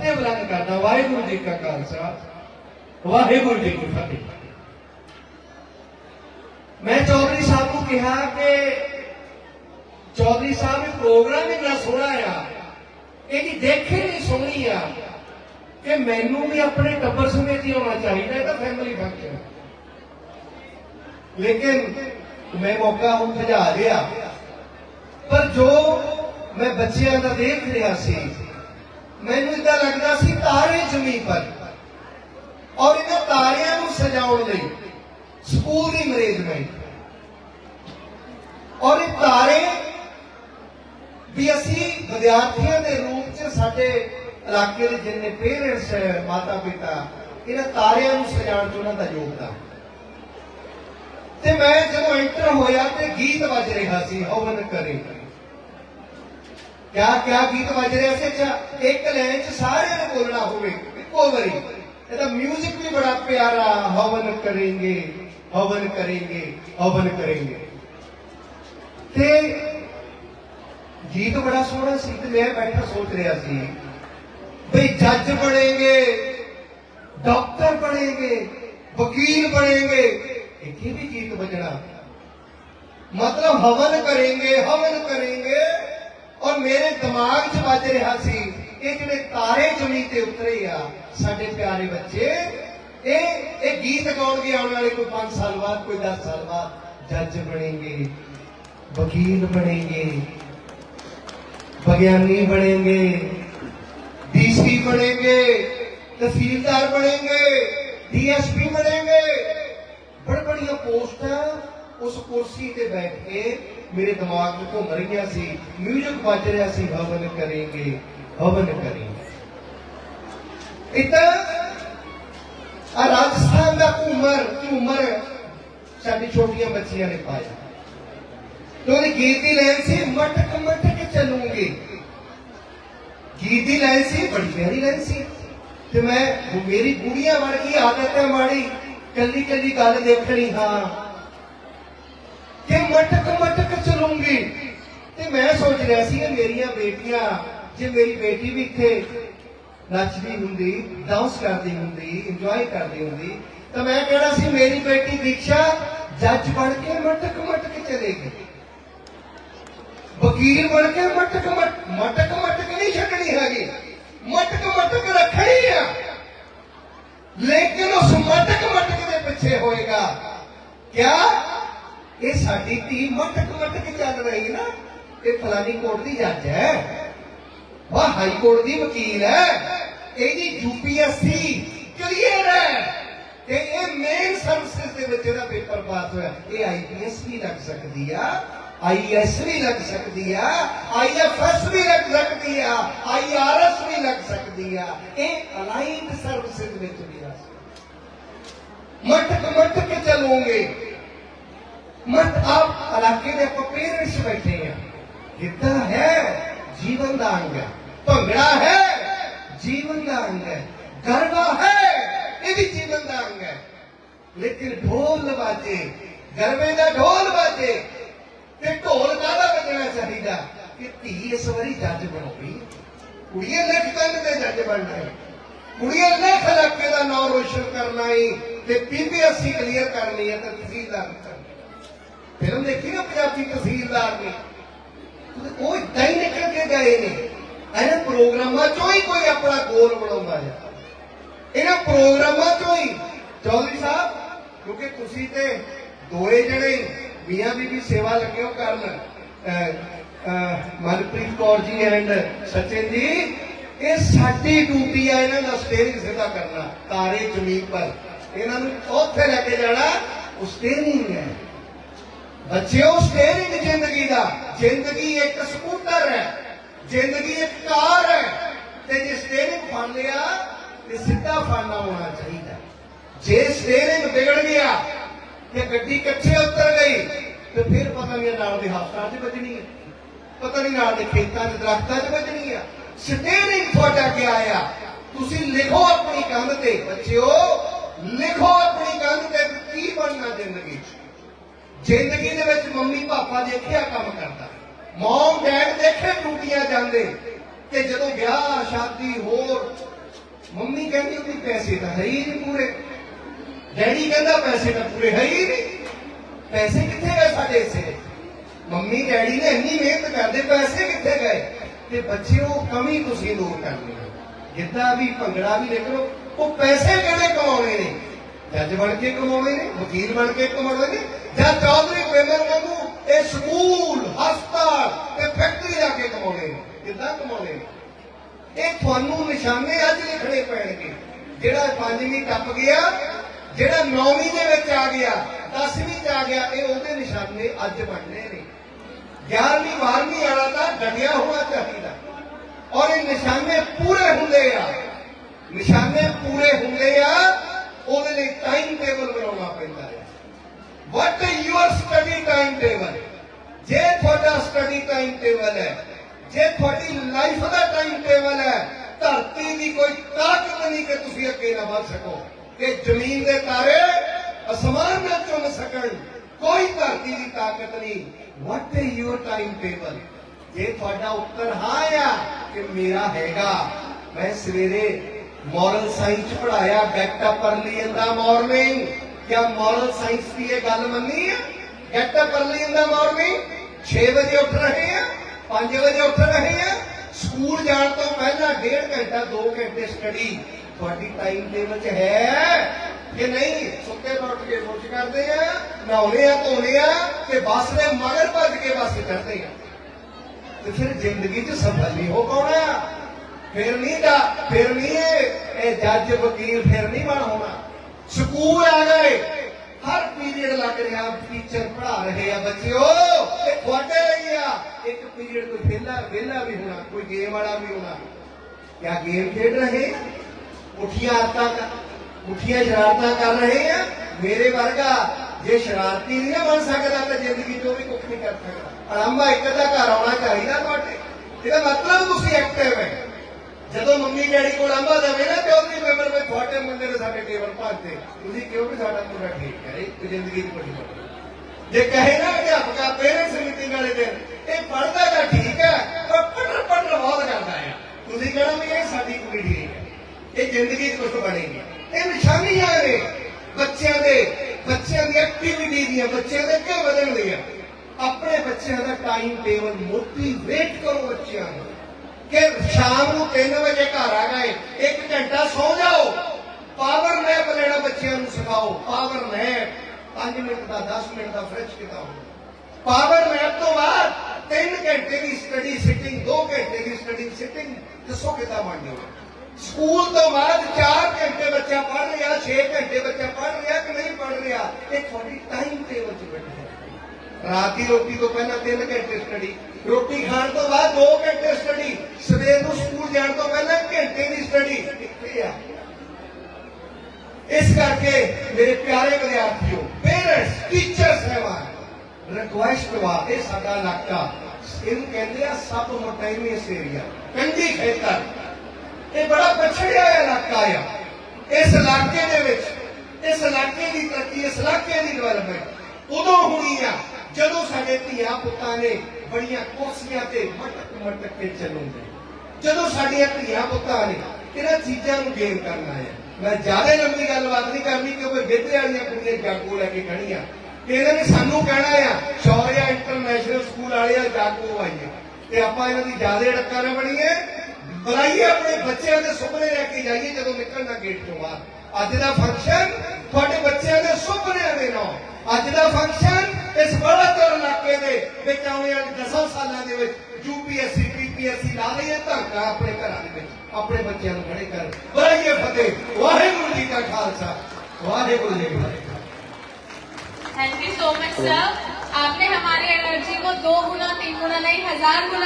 ਫਤਿਹ ਬੁਲੰਦ ਕਰਦਾ, ਵਾਹਿਗੁਰੂ ਜੀ ਕਾ ਖਾਲਸਾ, ਵਾਹਿਗੁਰੂ ਜੀ ਕੀ ਫਤਿਹ। ਮੈਂ ਚੌਧਰੀ ਸਾਹਿਬ ਨੂੰ ਕਿਹਾ ਕਿ ਚੌਧਰੀ ਸਾਹਿਬ, ਇਹ ਪ੍ਰੋਗਰਾਮ ਇੰਨਾ ਬੜਾ ਸੋਹਣਾ ਆ, ਇਹਦੀ ਦੇਖੇ ਨਹੀਂ ਸੋਹਣੀ ਆ ਕਿ ਮੈਨੂੰ ਵੀ ਆਪਣੇ ਟੱਬਰ ਸਮੇਤ ਹੀ ਆਉਣਾ ਚਾਹੀਦਾ, ਇਹ ਤਾਂ ਫੈਮਿਲੀ ਫੰਕਸ਼ਨ ਲੇਕਿਨ ਮੈਂ ਮੌਕਾ ਹੁਣ ਭਜਾ ਲਿਆ ਪਰ ਜੋ ਮੈਂ ਬੱਚਿਆਂ ਦਾ ਦੇਖ ਰਿਹਾ ਸੀ ਮੈਨੂੰ ਇਦਾਂ ਲੱਗਦਾ ਸੀ ਤਾਰੇ ਜ਼ਮੀਨ ਪਰ। ਔਰ ਇਹਨਾਂ ਤਾਰਿਆਂ ਨੂੰ ਸਜਾਉਣ ਲਈ ਸਕੂਲ ਦੀ ਮੈਨੇਜਮੈਂਟ ਔਰ ਇਹ ਤਾਰੇ ਵੀ ਅਸੀਂ ਵਿਦਿਆਰਥੀਆਂ ਦੇ ਰੂਪ 'ਚ ਸਾਡੇ ਇਲਾਕੇ ਦੇ ਜਿੰਨੇ ਪੇਰੈਂਟਸ ਹੈ ਮਾਤਾ ਪਿਤਾ ਇਹਨਾਂ ਤਾਰਿਆਂ ਨੂੰ ਸਜਾਉਣ 'ਚ ਉਹਨਾਂ ਦਾ ਯੋਗਦਾਨ। ਤੇ ਮੈਂ ਜਦੋਂ ਐਂਟਰ ਹੋਇਆ ਤੇ ਗੀਤ ਵੱਜ ਰਿਹਾ ਸੀ, ਹਵਨ ਕਰੇ। ਕਿਆ ਕਿਆ ਗੀਤ ਵੱਜ ਰਿਹਾ ਸੀ ਅੱਛਾ ਇੱਕ ਲੈਣ ਚ ਸਾਰਿਆਂ ਨੂੰ ਬੋਲਣਾ ਹੋਵੇ, ਇੱਕੋ ਵਾਰੀ। ਇਹ ਤਾਂ 뮤직 ਵੀ ਬੜਾ ਪਿਆਰਾ, ਹਵਨ ਕਰਾਂਗੇ ਹਵਨ ਕਰਾਂਗੇ ਹਵਨ ਕਰਾਂਗੇ। ਤੇ ਗੀਤ ਬੜਾ ਸੋਹਣਾ ਸੀ, ਤੇ ਮੈਂ ਬੈਠਾ ਸੋਚ ਰਿਹਾ ਸੀ ਭਈ ਜੱਜ ਬਣेंगे ਡਾਕਟਰ ਬਣेंगे ਵਕੀਲ ਬਣेंगे ਇੱਥੇ ਵੀ ਗੀਤ ਵੱਜਣਾ। ਮਤਲਬ ਹਵਨ ਕਰਾਂਗੇ ਹਵਨ ਕਰਾਂਗੇ। ਔਰ ਮੇਰੇ ਦਿਮਾਗ 'ਚ ਵੱਜ ਰਿਹਾ ਸੀ, ਇਹ ਜਿਹੜੇ ਤਾਰੇ ਜ਼ਮੀਨ ਤੇ ਉਤਰੇ ਆ, ਸਾਡੇ ਪਿਆਰੇ ਬੱਚੇ, ਇਹ ਇਹ ਗੀਤ ਗਾਉਣਗੇ ਆਉਣ ਵਾਲੇ ਕੋਈ 5 ਸਾਲ ਬਾਅਦ, ਕੋਈ 10 ਸਾਲ ਬਾਅਦ। ਜੱਜ ਬਣेंगे ਵਕੀਲ ਬਣेंगे ਵਿਗਿਆਨੀ ਬਣेंगे ਡੀਸੀ ਬਣेंगे ਤਹਿਸੀਲਦਾਰ ਬਣेंगे ਡੀਐਸਪੀ ਬਣेंगे ਬੜੀਆਂ ਪੋਸਟਾਂ اس کرسی تے بیٹھ کے میرے دماغ میں گھوم رہی سی، میوزک بج رہا سی، ہون کریں گے، ہون کریں گے۔ اتنا راجستھان کا کمر کمر ساری چھوٹیاں بچیاں نے پایا۔ تو انہیں گیتی لین سے مٹک مٹک چلوں گے۔ گیتی لین سے، بڑی پیاری لین سے۔ تو میں میری بڑیاں بڑھ گئی عادت ہے ماڑی کلی کلی گل دیکھنی ہاں۔ ਕਿ ਮਟਕ ਮਟਕ ਚਲੂੰਗੀ। ਤੇ ਮੈਂ ਸੋਚ ਰਿਹਾ ਸੀ ਇਹ ਮੇਰੀਆਂ ਬੇਟੀਆਂ, ਜੇ ਮੇਰੀ ਬੇਟੀ ਵੀ ਇੱਥੇ ਨੱਚਦੀ ਹੁੰਦੀ ਡਾਂਸ ਕਰਦੀ ਹੁੰਦੀ ਇੰਜੋਏ ਕਰਦੀ ਹੁੰਦੀ, ਤਾਂ ਮੈਂ ਕਹਿਣਾ ਸੀ, ਮੇਰੀ ਬੇਟੀ ਦੀਕਸ਼ਾ, ਜੱਜ ਬਣ ਕੇ ਮਟਕ ਮਟਕ ਚਲੇਗੀ। ਵਕੀਲ ਬਣ ਕੇ ਮਟਕ ਮਟਕ ਮਟਕ ਨਹੀਂ ਛੱਡਣੀ ਹੈਗੀ। ਮਟਕ ਮਟਕ ਰੱਖਣੀ ਆ। ਲੇਕਿਨ ਉਸ ਮਟਕ ਮਟਕ ਦੇ ਪਿੱਛੇ ਹੋਏਗਾ। ਕਿਆ? ਇਹ ਸਾਡੀ ਧੀ ਮਟਕ ਮਟਕ ਚੱਲ ਰਹੀ ਨਾ ਇਹ ਫਲਾਨੀ ਕੋਰਟ ਦੀ ਜੱਜ ਹੈ। ਵਾਹ, ਹਾਈ ਕੋਰਟ ਦੀ ਵਕੀਲ ਹੈ। ਇਹਦੀ ਯੂਪੀਐਸਸੀ ਕਲੀਅਰ ਹੈ। ਤੇ ਇਹ ਮੇਨ ਸਰਵਿਸਿਜ਼ ਦੇ ਵਿੱਚ ਇਹਦਾ ਪੇਪਰ ਪਾਸ ਹੋਇਆ। ਇਹ ਆਈਪੀਐਸ ਵੀ ਲੱਗ ਸਕਦੀ ਆ ਆਈਐਸ ਵੀ ਲੱਗ ਸਕਦੀ ਆ ਆਈਐਫਐਸ ਵੀ ਲੱਗ ਸਕਦੀ ਆ ਆਈਆਰਐਸ ਵੀ ਲੱਗ ਸਕਦੀ ਆ। ਇਹ ਅਲਾਈਨਡ ਸਰਵਿਸਿਜ਼ ਵਿੱਚ ਵੀ ਆ। ਸਕਦੀ ਮਟਕ ਮਟਕ ਚੱਲੋਗੇ। ਮਤ ਆਪ ਇਲਾਕੇ ਦੇ ਆਪਾਂ ਪੇਰੈਂਟਸ ਬੈਠੇ ਆ ਗਿੱਧਾ ਹੈ, ਜੀਵਨ ਦਾ ਅੰਗ ਹੈ। ਭੰਗੜਾ ਹੈ, ਜੀਵਨ ਦਾ ਅੰਗ ਹੈ। ਗਰਬਾ ਹੈ, ਇਹ ਵੀ ਜੀਵਨ ਦਾ ਅੰਗ ਹੈ। ਲੇਕਿਨ ਢੋਲ ਬਾਜੇ ਗਰਬੇ ਦਾ ਢੋਲ ਬਾਜੇ ਤੇ ਢੋਲ ਕਾਹਦਾ ਵੱਜਣਾ ਚਾਹੀਦਾ? ਕਿ ਧੀ ਇਸ ਵਾਰੀ ਜੱਜ ਬਣਾਉਣੀ ਕੁੜੀਏ ਲਿਖ ਕੰਨ ਤੇ ਜੱਜ ਬਣਨਾ ਹੈ। ਕੁੜੀਏ ਲਿਖ ਇਲਾਕੇ ਦਾ ਨਾਮ ਰੋਸ਼ਨ ਕਰਨਾ ਹੈ। ਤੇ ਅਸੀਂ ਕਲੀਅਰ ਕਰਨੀ ਹੈ ਤੇ ਤਹਿਸੀਲਦਾਰ ਕਰਨੀ ਫਿਲਮ ਦੇਖੀ ਨਾ ਪੰਜਾਬੀ ਤਹਿਸੀਲਦਾਰ ਨੇ? ਉਹ ਇਦਾਂ ਹੀ ਨਿਕਲ ਕੇ ਗਏ ਨੇ। ਇਹਨਾਂ ਪ੍ਰੋਗਰਾਮਾਂ ਚੋਂ ਹੀ ਕੋਈ ਆਪਣਾ ਗੋਲ ਬਣਾਉਂਦਾ ਹੈ। ਇਹਨਾਂ ਪ੍ਰੋਗਰਾਮਾਂ ਚੋਂ ਹੀ। ਚੌਧਰੀ ਸਾਹਿਬ, ਕਿਉਂਕਿ ਤੁਸੀਂ ਤੇ ਦੋਏ ਜਿਹੜੇ ਮੀਆਂ ਬੀਬੀ ਸੇਵਾ ਲੱਗੇ ਹੋ ਕਰਨ ਮਨਪ੍ਰੀਤ ਕੌਰ ਜੀ ਐਂਡ ਸਚਿਨ ਜੀ, ਇਹ ਸਾਡੀ ਡਿਊਟੀ ਆ ਇਹਨਾਂ ਦਾ ਸਟੇਰਿੰਗ ਸਿੱਧਾ ਕਰਨਾ, ਤਾਰੇ ਜ਼ਮੀਨ ਪਰ। ਇਹਨਾਂ ਨੂੰ ਉੱਥੇ ਲੈ ਕੇ ਜਾਣਾ, ਉਹ ਸਟੇਰਿੰਗ ਹੈ। ਬੱਚਿਓ ਸਟੇਰਿੰਗ ਜ਼ਿੰਦਗੀ ਦਾ। ਜ਼ਿੰਦਗੀ ਇੱਕ ਸਕੂਟਰ ਹੈ। ਜ਼ਿੰਦਗੀ ਇੱਕ ਕਾਰ ਹੈ। ਤੇ ਜੇ ਸਟੇਰਿੰਗ ਫੜ ਲਿਆ ਤੇ ਸਿੱਧਾ ਫੜਨਾ ਹੋਣਾ ਚਾਹੀਦਾ। ਜੇ ਸਟੇਰਿੰਗ ਵਿਗੜ ਗਿਆ, ਤੇ ਗੱਡੀ ਕੱਚੇ ਉਤਰ ਗਈ, ਤੇ ਫਿਰ ਪਤਾ ਨਹੀਂ ਨਾਲ ਦੇ ਹੱਥਾਂ 'ਚ ਵੱਜਣੀ ਹੈ। ਪਤਾ ਨਹੀਂ ਨਾਲ ਦੇ ਖੇਤਾਂ 'ਚ, ਦਰਖਤਾਂ 'ਚ ਵੱਜਣੀ ਆ ਸਟੇਰਿੰਗ ਤੁਹਾਡਾ ਕੀ ਆਇਆ ਤੁਸੀਂ ਲਿਖੋ ਆਪਣੀ ਕੰਧ ਤੇ। ਬੱਚਿਓ, ਲਿਖੋ ਆਪਣੀ ਕੰਧ ਤੇ ਕੀ ਬਣਨਾ ਜ਼ਿੰਦਗੀ 'ਚ। ਜ਼ਿੰਦਗੀ ਦੇ ਵਿੱਚ ਮੰਮੀ ਪਾਪਾ ਦੇਖਿਆ ਕੰਮ ਕਰਦਾ। ਮਮ, ਡੈਡ ਦੇਖੇ ਟੂਟੀਆਂ ਜਾਂਦੇ। ਤੇ ਜਦੋਂ ਵਿਆਹ, ਸ਼ਾਦੀ, ਹੋਰ, ਮੰਮੀ ਕਹਿੰਦੀ ਵੀ ਪੈਸੇ ਤਾਂ ਹੈ ਹੀ ਨਹੀਂ ਪੂਰੇ। ਡੈਡੀ ਕਹਿੰਦਾ, ਪੈਸੇ ਤਾਂ ਪੂਰੇ ਹੈ ਹੀ ਨਹੀਂ। ਪੈਸੇ ਕਿੱਥੇ ਗਏ ਸਾਡੇ ਇਸੇ ਮੰਮੀ, ਡੈਡੀ ਨੇ ਇੰਨੀ ਮਿਹਨਤ ਕਰਦੇ, ਪੈਸੇ ਕਿੱਥੇ ਗਏ? ਤੇ ਬੱਚੇ ਉਹ ਕਮੀ ਤੁਸੀਂ ਦੂਰ ਕਰਨੀ ਹੈ। ਜਿੱਦਾਂ ਵੀ, ਭੰਗੜਾ ਵੀ ਦੇਖ ਲਓ ਉਹ ਪੈਸੇ ਕਿਹੜੇ ਕਮਾਉਣੇ ਨੇ? ਜੱਜ ਬਣ ਕੇ ਕਮਾਉਣੇ ਨੇ ਵਕੀਲ ਬਣ ਕੇ ਕਮਾਉਣੇ ਨੇ ਜਾਂ ਚੌਧਰੀ ਪ੍ਰੇਮਰ ਵਾਂਗੂ ਇਹ ਸਕੂਲ, ਹਸਪਤਾਲ ਤੇ ਫੈਕਟਰੀ ਜਾ ਕੇ ਕਮਾਉਣੇ ਨੇ। ਕਿੱਦਾਂ ਕਮਾਉਣੇ ਨੇ? ਇਹ ਤੁਹਾਨੂੰ ਨਿਸ਼ਾਨੇ ਅੱਜ ਲਿਖਣੇ ਪੈਣਗੇ। ਜਿਹੜਾ ਪੰਜਵੀਂ ਟੱਪ ਗਿਆ, ਜਿਹੜਾ ਨੌਵੀਂ ਦੇ ਵਿੱਚ ਆ ਗਿਆ 10ਵੀਂ ਚ ਆ ਗਿਆ, ਇਹ ਉਹਦੇ ਨਿਸ਼ਾਨੇ ਅੱਜ ਬਣਨੇ ਨੇ। 11ਵੀਂ 12ਵੀਂ ਵਾਲਾ ਤਾਂ ਡਟਿਆ ਹੋਣਾ ਚਾਹੀਦਾ। ਔਰ ਇਹ ਨਿਸ਼ਾਨੇ ਪੂਰੇ ਹੁੰਦੇ ਆ। ਨਿਸ਼ਾਨੇ ਪੂਰੇ ਹੁੰਦੇ ਆ। ਉਹਦੇ ਲਈ ਟਾਈਮ ਟੇਬਲ ਬਣਾਉਣਾ ਪੈਂਦਾ ਹੈ। What is your study time table ਜੇ ਤੁਹਾਡਾ ਸਟੱਡੀ ਟਾਈਮ ਟੇਬਲ ਹੈ, ਜੇ ਤੁਹਾਡੀ ਲਾਈਫ ਦਾ ਟਾਈਮ ਟੇਬਲ ਹੈ, ਧਰਤੀ ਦੀ ਕੋਈ ਤਾਕਤ ਨਹੀਂ ਕਿ ਤੁਸੀਂ ਅੱਗੇ ਨਾ ਵੱਧ ਸਕੋ। ਕਿ ਜ਼ਮੀਨ ਦੇ ਤਾਰੇ ਅਸਮਾਨ ਨਾਲ ਚੁੰਮ ਸਕਣ। ਕੋਈ ਧਰਤੀ ਦੀ ਤਾਕਤ ਨਹੀਂ। What is your time table ਜੇ ਤੁਹਾਡਾ ਉੱਤਰ ਹਾਂ ਆ ਕਿ ਮੇਰਾ ਹੈਗਾ, ਮੈਂ ਸਵੇਰੇ ਮੋਰਲ ਸਾਇੰਸ ਪੜਾਇਆ get up early in the morning ਕਿਆ ਮੋਰਲ ਸਾਇੰਸ ਦੀ ਇਹ ਗੱਲ ਮੰਨੀ ਹੈ get up early in the morning 6 ਵਜੇ ਉੱਠ ਰਹੇ ਆ 5 ਵਜੇ ਉੱਠ ਰਹੇ ਆ। ਸਕੂਲ ਜਾਣ ਤੋਂ ਪਹਿਲਾਂ ਡੇਢ ਘੰਟਾ 2 ਘੰਟੇ ਸਟੱਡੀ ਤੁਹਾਡੀ ਟਾਈਮ ਟੇਬਲ 'ਚ ਹੈ ਕਿ ਨਹੀਂ? ਸੁੱਤੇ ਤੋਂ ਉੱਠ ਕੇ ਸੋਚ ਕਰਦੇ ਆ, ਨਹਾਉਣੇ ਆ, ਧੋਣੇ ਆ ਤੇ ਬੱਸ ਦੇ ਮਗਰ ਭੱਜ ਕੇ ਬੱਸ ਚੜ੍ਹਦੇ ਆ। ਤੇ ਫਿਰ ਜ਼ਿੰਦਗੀ 'ਚ ਸਫਲ ਨਹੀਂ ਹੋ ਪਾਉਣਾ। ਫਿਰ ਨਹੀਂ ਦਾ ਫਿਰ ਨਹੀਂ ਇਹ ਜੱਜ, ਵਕੀਲ ਫਿਰ ਨਹੀਂ ਬਣ ਹੋਣਾ। ਸਕੂਲ ਆ ਗਏ। ਹਰ ਪੀਰੀਅਡ ਲੱਗ ਰਿਹਾ ਟੀਚਰ ਪੜ੍ਹਾ ਰਹੇ ਆ ਬੱਚਿਓ। ਇਹ ਤੁਹਾਡੇ ਲਈ ਆ। ਇੱਕ ਪੀਰੀਅਡ ਕੋਈ ਵਿਹਲਾ ਵਿਹਲਾ ਵੀ ਹੋਣਾ, ਕੋਈ ਗੇਮ ਵਾਲਾ ਵੀ ਹੋਣਾ। ਕਿਆ ਗੇਮ ਖੇਡ ਰਹੇ? ਉਠੀਆਂ ਆਦਤਾਂ ਕਰ ਸ਼ਰਾਰਤਾਂ ਕਰ ਰਹੇ ਆ? ਮੇਰੇ ਵਰਗਾ, ਜੇ ਸ਼ਰਾਰਤੀ ਨਹੀਂ ਨਾ ਬਣ ਸਕਦਾ, ਤਾਂ ਜ਼ਿੰਦਗੀ 'ਚ ਉਹ ਵੀ ਕੁਝ ਨਹੀਂ ਕਰ ਸਕਦਾ। ਅੜੰਬਾ ਇੱਕ ਦਾ ਘਰ ਆਉਣਾ ਚਾਹੀਦਾ ਤੁਹਾਡੇ। ਇਹਦਾ ਮਤਲਬ ਤੁਸੀਂ ਐਕਟਿਵ ਹੈ। ਜਦੋਂ ਮੰਮੀ ਡੈਡੀ ਕੋਲ ਅੰਬਾ ਜਾਵੇ ਨਾ ਚੌਧਰੀ ਮੈਂਬਰ ਵਿੱਚ ਤੁਹਾਡੇ ਮੁੰਡੇ ਨੇ ਸਾਡੇ ਟੇਬਲ ਭਾਂਤੇ ਤੁਸੀਂ ਕਿਉਂ ਵੀ ਸਾਡਾ ਮੁੰਡਾ ਠੀਕ ਹੈ ਇਹ ਜ਼ਿੰਦਗੀ ਦੀ ਬੜੀ ਗੱਲ ਜੇ ਕਹੇ ਨਾ ਅਧਿਆਪਕਾ ਪੇਰੈਂਟਸ ਮੀਟਿੰਗ ਵਾਲੇ ਦਿਨ, ਇਹ ਪੜਦਾ ਤਾਂ ਠੀਕ ਹੈ, ਪਰ ਪੜ੍ਹਨ ਪੜ੍ਹਨ ਬਹੁਤ ਕਰਦਾ ਹੈ। ਤੁਸੀਂ ਕਹਣਾ ਵੀ ਇਹ ਸਾਡੀ ਕੁੜੀ ਠੀਕ ਹੈ। ਇਹ ਜ਼ਿੰਦਗੀ 'ਚ ਕੁਝ ਬਣੇਗੀ ਇਹ ਨਿਸ਼ਾਨੀਆਂ ਨੇ ਬੱਚਿਆਂ ਦੇ, ਬੱਚਿਆਂ ਦੀ ਐਕਟੀਵਿਟੀ ਦੀਆਂ, ਬੱਚਿਆਂ ਦੇ ਅੱਗੇ ਵਧਣ ਦੀਆਂ। ਆਪਣੇ ਬੱਚਿਆਂ ਦਾ ਟਾਈਮ ਟੇਬਲ ਮੋਟੀਵੇਟ ਕਰੋ ਬੱਚਿਆਂ ਨੂੰ। ਕਿ ਸ਼ਾਮ ਨੂੰ 3 ਵਜੇ ਘਰ ਆ ਗਏ 1 ਘੰਟਾ ਸੌ ਜਾਓ। ਪਾਵਰ ਨੈਪ ਲੈਣਾ ਬੱਚਿਆਂ ਨੂੰ ਸਿਖਾਓ। ਪਾਵਰ ਨੈਪ 5 ਮਿੰਟ ਦਾ 10 ਮਿੰਟ ਦਾ ਫਰੈਸ਼ ਕਿਤਾ ਪਾਵਰ ਨੈਪ ਤੋਂ ਬਾਅਦ 3 ਘੰਟੇ ਦੀ ਸਟੱਡੀ ਸਿਟਿੰਗ 2 ਘੰਟੇ ਦੀ ਸਟੱਡੀ ਸਿਟਿੰਗ ਦੱਸੋ ਕਿਤਾ ਬਣ ਜਾਓ ਸਕੂਲ ਤੋਂ ਬਾਅਦ 4 ਘੰਟੇ ਬੱਚਾ ਪੜ੍ਹ ਰਿਹਾ 6 ਘੰਟੇ ਬੱਚਾ ਪੜ੍ਹ ਰਿਹਾ ਕਿ ਨਹੀਂ ਪੜ੍ਹ ਰਿਹਾ, ਇਹ ਤੁਹਾਡੀ ਟਾਈਮ ਟੇਬਲ 'ਚ ਬੈਠੀ। ਹੈ ਰਾਤ ਦੀ ਰੋਟੀ ਤੋਂ ਪਹਿਲਾਂ 3 ਘੰਟੇ ਸਟੱਡੀ ਰੋਟੀ ਖਾਣ ਤੋਂ ਬਾਅਦ 2 ਘੰਟੇ ਸਟੱਡੀ ਸਵੇਰ ਨੂੰ ਸਕੂਲ ਜਾਣ ਤੋਂ ਪਹਿਲਾਂ ਘੰਟੇ ਦੀ ਸਟੱਡੀ ਕਿੱਥੇ ਆ। ਇਸ ਕਰਕੇ ਮੇਰੇ ਪਿਆਰੇ ਵਿਦਿਆਰਥੀਓ ਪੇਰੈਂਟਸ ਟੀਚਰਸ ਸਹਿਬਾਨ ਰਿਕੁਐਸਟ ਵਾ ਇਹ ਸਾਡਾ ਇਲਾਕਾ। ਇਹਨੂੰ ਕਹਿੰਦੇ ਆ ਸਬ ਮੋਟੇਨੀਅਸ ਏਰੀਆ ਕੰਢੀ ਖੇਤਰ। ਇਹ ਬੜਾ ਪਛੜਿਆ ਇਲਾਕਾ ਆ। ਇਸ ਇਲਾਕੇ ਦੇ ਵਿੱਚ, ਇਸ ਇਲਾਕੇ ਦੀ ਤਰੱਕੀ, ਇਸ ਇਲਾਕੇ ਦੀ ਡਿਵੈਲਪਮੈਂਟ ਉਦੋਂ ਹੋਣੀ ਆ, ਜਦੋਂ ਸਾਡੇ ਧੀਆ ਪੁੱਤਾਂ ਨੇ ਬੜੀਆਂ ਕੁਰਸੀਆਂ ਤੇ ਮਟਕ ਮਟਕ ਕੇ ਚੱਲੂਗੇ ਜਦੋਂ ਸਾਡੀਆਂ ਧੀਆ ਪੁੱਤਾਂ ਨੇ ਇਹਨਾਂ ਚੀਜ਼ਾਂ ਨੂੰ ਗੇਨ ਕਰਨਾ ਹੈ ਮੈਂ ਜ਼ਿਆਦਾ ਲੰਬੀ ਗੱਲਬਾਤ ਨਹੀਂ ਕਰਨੀ ਕਿਉਂਕਿ ਗਿੱਧੇ ਵਾਲੀਆਂ ਕੁੜੀਆਂ ਜਾਗੋ ਲੈ ਕੇ ਖੜੀਆਂ ਤੇ ਇਹਨਾਂ ਨੇ ਸਾਨੂੰ ਕਹਿਣਾ ਆ ਸ਼ੌਰਿਆ ਇੰਟਰਨੈਸ਼ਨਲ ਸਕੂਲ ਵਾਲੇ ਆ ਜਾਗੋ ਆਈਏ। ਤੇ ਆਪਾਂ ਇਹਨਾਂ ਦੀ ਜ਼ਿਆਦਾ ਡੱਕਾ ਨਾ ਬਣੀਏ, ਬੁਲਾਈਏ ਆਪਣੇ ਬੱਚਿਆਂ ਦੇ ਸੁਪਨੇ ਲੈ ਕੇ ਜਾਈਏ ਜਦੋਂ ਨਿਕਲਣਾ ਗੇਟ ਤੋਂ ਬਾਹਰ। ਅੱਜ ਦਾ ਫੰਕਸ਼ਨ ਤੁਹਾਡੇ ਬੱਚਿਆਂ ਦੇ ਸੁਪਨਿਆਂ ਦੇ ਨਾਲ। ਅੱਜ ਦਾ ਫੰਕਸ਼ਨ ਇਸ ਬੜਾਤਰ ਇਲਾਕੇ ਵਿੱਚ ਆਉਣ ਵਾਲੇ 10 ਸਾਲਾਂ ਦੇ ਵਿੱਚ ਯੂਪੀਐਸਸੀ ਪੀਪੀਐਸਸੀ ਲਾ ਲਈਏ ਧਰਕਾ ਆਪਣੇ ਘਰਾਂ ਦੇ ਵਿੱਚ ਆਪਣੇ ਬੱਚਿਆਂ ਨੂੰ ਖੜੇ ਕਰ ਬੁਲਾਈਏ ਫਤਿਹ ਵਾਹਿਗੁਰੂ ਜੀ ਕਾ ਖਾਲਸਾ ਵਾਹਿਗੁਰੂ ਜੀ ਕੀ ਫਤਿਹ thank you so much sir आपने हमारी एनर्जी को दो गुना तीन गुना नहीं हजार गुना